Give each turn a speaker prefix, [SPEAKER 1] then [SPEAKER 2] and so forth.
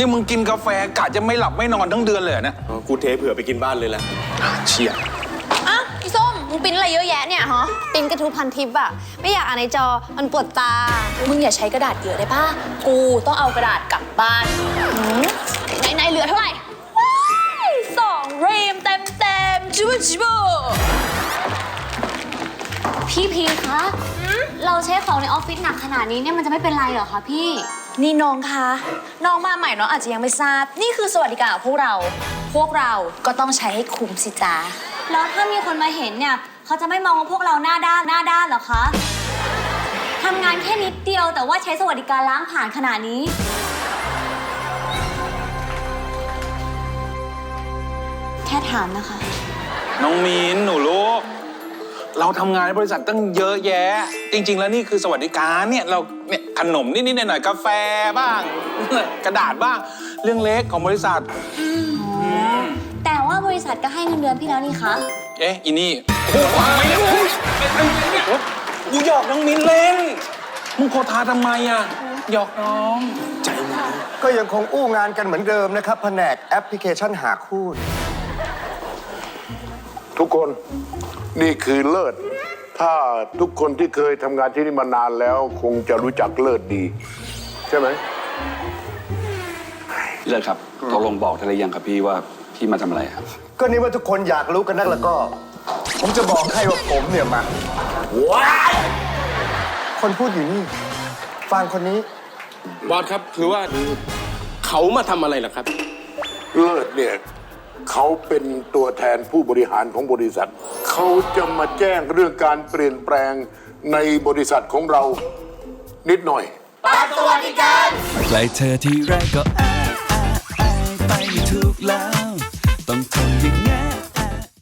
[SPEAKER 1] นี่มึงกินกาแฟกะจะไม่หลับไม่นอนทั้งเดือนเลยเหรอเนี่ย
[SPEAKER 2] อ๋อกูเทเผื่อไปกินบ้านเลยแหละ
[SPEAKER 1] เชี่ย
[SPEAKER 3] อะพี่ส้ม มึงปริ้นอะไรเยอะแยะเนี่ยฮะ
[SPEAKER 4] ปริ้นกระทู้พันทิปอะไม่อยากอ่านในจอ มันปวดตา
[SPEAKER 3] มึงอย่าใช้กระดาษเยอะได้ป่ะ กูต้องเอากระดาษกลับบ้านไหนไหนๆเหลือเท่าไหร่ว้ายสองเรมเต็มเต็มๆจิบจิบ
[SPEAKER 4] พี่พีคะ เราใช้ของในออฟฟิศหนักขนาดนี้เนี่ยมันจะไม่เป็นไรเหรอคะพี่
[SPEAKER 3] นี่น้องคะ น้องมาใหม่น้องอาจจะยังไม่ทราบ นี่คือสวัสดิการของพวกเรา พวกเราก็ต้องใช้ให้คุ้มสิจ้า
[SPEAKER 4] แล้วถ้ามีคนมาเห็นเนี่ย เขาจะไม่มองว่าพวกเราหน้าด้านหน้าด้านเหรอคะทำงานแค่นิดเดียวแต่ว่าใช้สวัสดิการล้างผ่านขนาดนี้ แค่ถามนะคะ
[SPEAKER 1] น้องมีนหนูลูก เราทำงานในบริษัทตั้งเยอะแยะ จริง ๆ แล้วนี่คือสวัสดิการเนี่ยเราเนี่ยขนมนิดๆหน่อยๆกาแฟบ้าง กระดาษบ้าง เรื่องเล็กของบริษัท
[SPEAKER 4] แต่ว่าบริษัทก็ให้เงินเดือนพี่แล้วนี่คะ
[SPEAKER 1] เอ๊ะอีนี่โอ้โหไม่ได้กูหยอกน้องมินเล่น มึงโคทาทำไมอะหยอกน้องใจมึง
[SPEAKER 5] ก็ยังคงอู้งานกันเหมือนเดิมนะครับ แผนกแอปพลิเคชันหาคู่
[SPEAKER 6] ทุกคนนี่คือเลิศ ถ้าทุกคนที่เคยทำงานที่นี่มานานแล้ว คงจะรู้จักเลิศดี ใช่ไหม
[SPEAKER 7] พี่เลิศครับตกลงบอกได้หรือยังครับพี่ว่าพี่มาทำอะไรครับ
[SPEAKER 5] ก็นี่ว่าทุกคนอยากรู้กันนักแล้วก็ ผมจะบอกให้ว่าผมเนี่ยมาว้ายคนพูดอยู่นี่ฟังคนนี้
[SPEAKER 2] บอสครับ คือว่าเขามาทำอะไรล่ะครับ
[SPEAKER 6] เลิศเนี่ย เขาเป็นตัวแทนผู้บริหารของบริษัท เขาจะมาแจ้งเรื่องการเปลี่ยนแปลงในบริษัทของเรานิดหน่อย
[SPEAKER 8] ใกล้เธอที่ไรก็อ้า